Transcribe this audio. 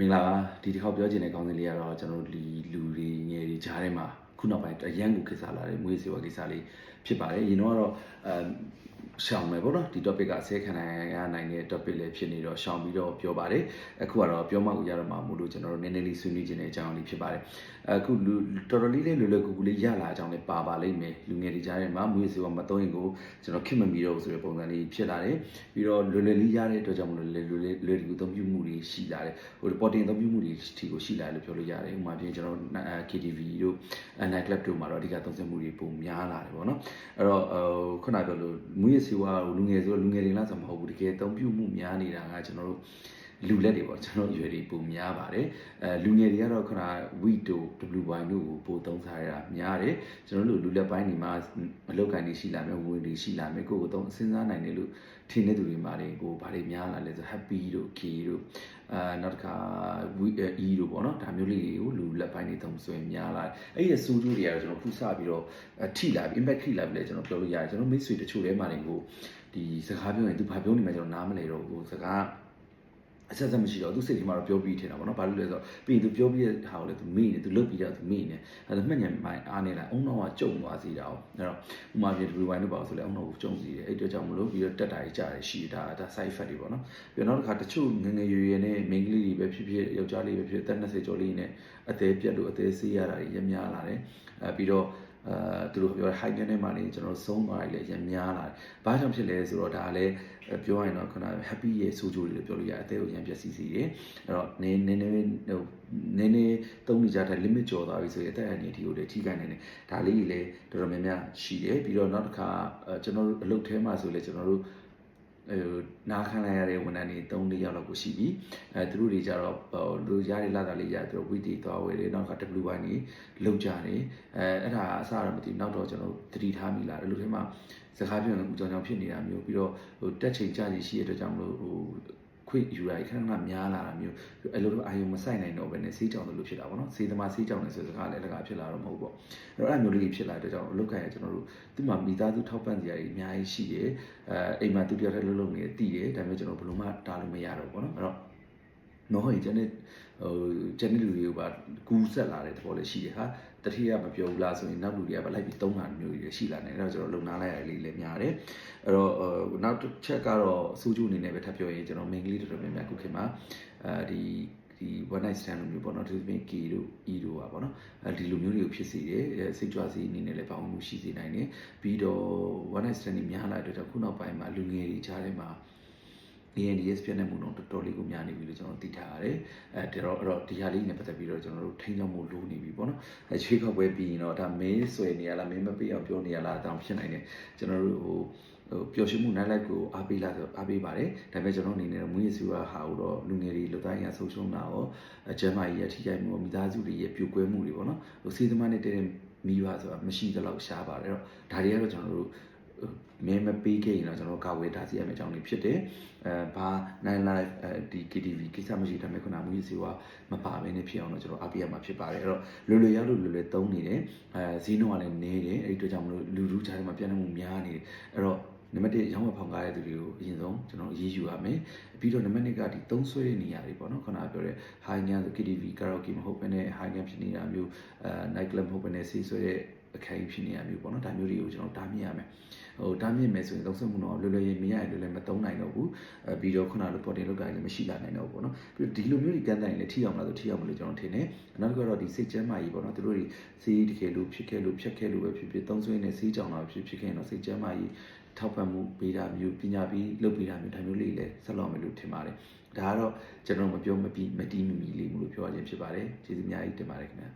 မင်္ဂလာပါဒီတစ်ခေါက်ပြောချင်တဲ့ကောင်းစဉ်လေးကတော့ကျွန်တော်တို့ဒီလူတွေငယ်တွေကြားထဲမှာခုနောက်ပိုင်းအရန်ကိုခေတ်စားလာတဲ့မွေးစေဝါကိစ္စလေးဖြစ်ပါတယ်ရင်တော့ကတော့အမ်ရှောင်းမယ်ပေါ့နော်ဒီ topic ကအစဲခံနိုင်ရနိုင်တဲ့ topic လေးဖြစ်နေတော့ရှောင်းပြီးတော့ပြောပါတယ်အခုကတော့ပြောမှကိုရတော့မှာမို့လို့ကျွန်တော်တို့နည်းနည်းလေးဆွေးနွေးခြင်းတဲ့အကြောင်းလေးဖြစ်ပါတယ်အခုလူတော်တော်လေးလေးလွယ်လွယ်ကူကူလေးရလာအကြောင်းလေးပါပါလိမ့်မယ်လူငယ်တွေကြားထဲမှာမွေးစေဝါမသုံးရင်ကိုကျွန်တော်ခင်မမီတော့ဆိုတဲ့ပုံစံလေးဖြစ်လာတယ်ပြီးတော့လွယ်လွယ်လေးရတဲ့အတွက်ကြောင့်မလို့လွယ်လွယ်လေးလွယ်ကူသုံးပြမှုတွေရှိလာတယ်ဟို reporting သုံးပြမှုတွေဒီကိုရှိလာတယ်လို့ပြောလို့ရတယ်ဥပမာပြင်ကျွန်တော် KTV တို့ night club တို့မှာတော့အဓိကသုံးစွဲမှုတွေပုံများလာတယ်ပေါ့နော်အဲ့တော့ဟိုခုနပြောလို့မူရစီဝါလူငယ်ဆိုလူငယ်တွေလားဆိုမဟုတ်ဘူးတကယ်သုံးပြမှုများနေတာကကျွန်တော်တို့ လူလက်တွေပေါ့ကျွန်တော်ရွယ်တွေပုံများပါတယ်အဲလူငယ်တွေကတော့ခုန wheat တို့ WY တို့ကိုပိုသုံးစားရတာများတယ်ကျွန်တော်တို့လူလက်ပိုင်းတွေမှာမလောက်ကန်တွေရှိလာမယ်ဝင်တွေရှိလာမယ်ကိုယ့်ကိုယ်သုံးစဉ်းစားနိုင်တယ်လို့ထင်တဲ့သူတွေမှာလေကိုဘာတွေများလာလဲဆို happy တို့ k တို့အာနောက်တစ်ခါ e တို့ပေါ့နော်ဒါမျိုးလေးတွေကိုလူလက်ပိုင်းတွေသုံးဆွဲများလာအဲ့ဒီဆိုးကျိုးတွေကတော့ကျွန်တော်ခုစပြီးတော့ထိလာပြီ impact ထိလာပြီလေကျွန်တော်ပြောလို့ရတယ်ကျွန်တော်မိတ်ဆွေတချို့ထဲမှာနေကိုဒီစကားပြောရင်သူဘာပြောနေမှကျွန်တော်နားမလဲတော့ဘူးစကား အဆက်ဆက်မရှိတော့သူစိတ်ထဲမှာတော့ပြောပြီးထင်တာပေါ့နော်ဘာလို့လဲဆိုတော့ပြီးရင်သူပြောပြီးတဲ့ဟာကိုလည်းသူမေ့နေသူလုတ်ပြီးတော့သူမေ့နေအဲ့ဒါမှတ်ဉာဏ်မိုင်းအားနေလိုက်အုံတော့ကကြုံသွားစီတာ哦အဲ့တော့ဥမာပြဒီဝိုင်းတို့ပါဆိုလဲအုံတော့ကိုကြုံစီတယ်အဲ့အတွက်ကြောင့်မလို့ပြီးတော့တက်တာကြီးကြားတယ်ရှိတာဒါ side effect တွေပေါ့နော်ပြီးတော့နောက်တစ်ခါတချို့ငငယ်ရွယ်ရွယ်နဲ့မိန်းကလေးတွေပဲဖြစ်ဖြစ်ယောက်ျားလေးပဲဖြစ်ဖြစ်တက်20ကျော်လေးနဲ့အသေးပြက်လို့အသေးဆေးရတာတွေရများလာတယ်အဲပြီးတော့ အဲသူတို့ပြော high နဲ့မှနေကျွန်တော်ဆုံးသွားတယ်လေရများလာတယ်။ဘာကြောင့်ဖြစ်လဲဆိုတော့ဒါလည်းပြောရရင်တော့ခုန happy ရဲ့ဆိုးကျိုးတွေလို့ပြောလို့ရတယ်အသေးကိုရံပြက်စီစီတယ်။အဲ့တော့နည်းနည်းနည်းဟိုနည်းနည်းသုံးနေကြတဲ့ limit ကျော်သွားပြီဆိုရင်အသက်အန္တရာယ်ဒီကိုလည်းထိခိုက်နိုင်တယ်။ဒါလေးကြီးလည်းတော်တော်များများရှိတယ်။ပြီးတော့နောက်တစ်ခါကျွန်တော်တို့အလုပ်ထဲမှာဆိုလည်းကျွန်တော်တို့ ဟိုနားခံလိုက်ရတဲ့ဝန်ထမ်းတွေ3 4ယောက်လောက်ကိုရှိပြီအဲသူတို့တွေကြတော့ဟိုလူရတဲ့လာတာလေးရသူတို့ဝီတီသွားဝယ်တယ်နောက်က W1 နေလောက်ကြတယ်အဲအဲ့ဒါအစားတော့မသိဘူးနောက်တော့ကျွန်တော်သတိထားမိလာတယ်လူထဲမှာစကားပြောရင်ဦးကြောင်ကြောင်ဖြစ်နေတာမျိုးပြီးတော့ဟိုတက်ချိန်ကြစီရှိရတဲ့အတွက်ကြောင့်မလို့ဟို ခွေယူရခဏခဏများလာတာမျိုးအဲ့လိုတော့အာယုံမဆိုင်နိုင်တော့ဘဲနဲ့ဆေးကြောင်လို့ဖြစ်တာပေါ့နော်ဆေးသမားဆေးကြောင်နေဆိုစကားလည်းတကားဖြစ်လာတော့မဟုတ်ပေါ့အဲ့တော့အဲ့မျိုးလေးဖြစ်လာတဲ့ကြောင့်အလုတ်ခိုင်ရကျွန်တော်တို့သူ့မှာမိသားစုထောက်ပံ့စရာတွေအများကြီးရှိတယ်အဲအိမ်မှာသူတယောက်တည်းလှုပ်လှုပ်နေတည်တယ်ဒါပေမဲ့ကျွန်တော်ဘယ်လိုမှတားလို့မရတော့ဘူးပေါ့နော်အဲ့တော့ နော်ဟိုကျန်တဲ့ဟိုကျန်တဲ့လူတွေကပါကူးဆက်လာတဲ့သဘောလည်းရှိတယ်ဟာတတိယမပြောဘူးလားဆိုရင်နောက်လူတွေကပဲလိုက်ပြီးသုံးတာမျိုးတွေရှိလာတယ်အဲ့တော့ကျွန်တော်လုံနာလိုက်ရလေးလည်းများတယ်အဲ့တော့နောက်တစ်ချက်ကတော့အဆိုးကျိုးအနေနဲ့ပဲထပ်ပြောရင်ကျွန်တော် main ကလေးတော်တော်များများခုခေတ်မှာအဲဒီဒီ one night stand လိုမျိုးပေါ့နော်ဒီပြင် K တို့ E တို့ပါပေါ့နော်အဲဒီလိုမျိုးတွေကိုဖြစ်စေတယ်စိတ်ကြွစေအနေနဲ့လည်းပေါင်းမှုရှိစေနိုင်တယ်ပြီးတော့ one night stand တွေများလာတဲ့အတွက်ခုနောက်ပိုင်းမှာလူငယ်တွေကြားထဲမှာ ANDS ပြည့်နေမှုတော့တော်တော်လေးကိုများနေပြီလို့ကျွန်တော်သိထားရတယ်အဲဒါတော့အဲ့တော့ဒီဟာလေးနဲ့ပတ်သက်ပြီးတော့ကျွန်တော်တို့ထိန်းချုပ်မှုလိုနေပြီပေါ့နော်အဲချွေးခောက်ပွဲပြီးရင်တော့ဒါမင်းဆွဲနေရလားမင်းမပေးအောင်ပြောနေရလားတောင်ဖြစ်နိုင်တယ်ကျွန်တော်တို့ဟိုဟိုပျော်ရွှင်မှုနိုင်လိုက်ကိုအားပေးလာဆိုအားပေးပါတယ်ဒါပေမဲ့ကျွန်တော်အနေနဲ့မွေးရစီဝါဟာတော့လူငယ်တွေလူသားရဆုံးရှုံးတာရောအကျမ်းမာရေးရထိခိုက်မှုမိသားစုတွေရဲ့ပြိုကွဲမှုတွေပေါ့နော်ဟိုစေသမားနဲ့တည်းမိဘဆိုတာမရှိသလောက်ရှားပါတယ်အဲ့တော့ဒါတွေကတော့ကျွန်တော်တို့ မဲမပေးခဲ့ရင်တော့ကျွန်တော်ကာဝယ်တားစီရမယ့်အကြောင်းတွေဖြစ်တယ်အဲဘာ9 live အဲဒီ KTV ကိစ္စမရှိဒါပေမဲ့ခုနမူကြီးစီကမပါဘဲနဲ့ဖြစ်အောင်တော့ကျွန်တော်အားပေးရမှာဖြစ်ပါတယ်အဲ့တော့လွယ်လွယ်ရလို့လွယ်လွယ်သုံးနေတယ်အဲဈေးနှုန်းကလည်းနည်းတယ်အဲ့ဒီအတွက်ကြောင့်မလို့လူလူကြားထဲမှာပြန့်နှံ့မှုများနေတယ်အဲ့တော့နံပါတ်1ရောင်းဝယ်ဖောင်ကားတဲ့သူတွေကိုအရင်ဆုံးကျွန်တော်ရေးယူရမယ်ပြီးတော့နံပါတ်2ကဒီသုံးဆွဲတဲ့နေရာတွေပေါ့နော်ခုနကပြောတဲ့ high end ဆို KTV karaoke မဟုတ်ဘဲနဲ့ high end ဖြစ်နေတာမျိုးအဲ night club မဟုတ်ဘဲနဲ့ဆေးဆွဲတဲ့ အခန်းဖြစ်နေရမျိုးပေါ့နော်ဒါမျိုးတွေကိုကျွန်တော်တားမြစ်ရမယ်ဟိုတားမြစ်မယ်ဆိုရင်သုံးဆွဲမှုတော့လွယ်လွယ်ရင်မရရင်လွယ်လွယ်မသုံးနိုင်တော့ဘူးအဲပြီးတော့ခုနလို porting လောက်တာလည်းမရှိလာနိုင်တော့ဘူးပေါ့နော်ပြီးဒီလိုမျိုးတွေကန်းတိုင်းလည်းထိအောင်လားဆိုထိအောင်မလို့ကျွန်တော်ထင်တယ်နောက်တစ်ခုကတော့ဒီစိတ်ကျန်းမာရေးပေါ့နော်သူတို့တွေဆေးတကယ်လို့ဖြစ်ခဲ့လို့ဖြတ်ခဲ့လို့ပဲဖြစ်ဖြစ်သုံးဆွဲနေဆေးကြောင်လာဖြစ်ဖြစ်ခဲ့ရင်တော့စိတ်ကျန်းမာရေးထောက်ပံ့မှုပေးတာမျိုးပညာပြီးလုပ်ပေးတာမျိုးဒါမျိုးလေးလည်းဆက်လုပ်မယ်လို့ထင်ပါတယ်ဒါကတော့ကျွန်တော်မပြောမပြီးမတီးမမီလေးမလို့ပြောရခြင်းဖြစ်ပါတယ်ကျေးဇူးအများကြီးတင်ပါတယ်ခင်ဗျာ